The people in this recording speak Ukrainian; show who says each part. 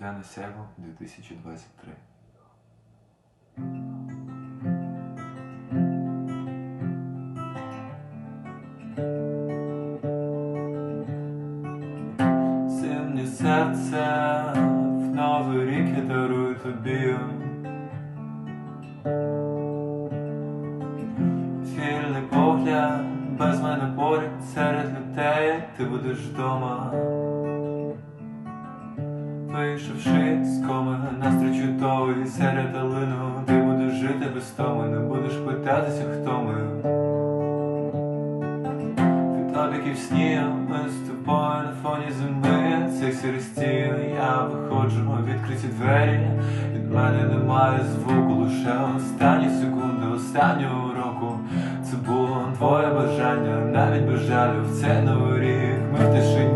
Speaker 1: Різдвяне сяйво 2023. Синє серце в новий рік я дарую тобі. Вільний без мене поряд серед людей, ти будеш вдома. Вийшовши з коми, настрій чудовий серед долину, ти будеш жити без томи, не будеш питатися, хто ми. Від обіків сні, ми з тобою на фоні зими, цих сірих стін, я виходжу відкриті двері, від мене немає звуку, лише останні секунди останнього року. Це було твоє бажання, навіть без жалю в цей новий рік. Ми в тишині,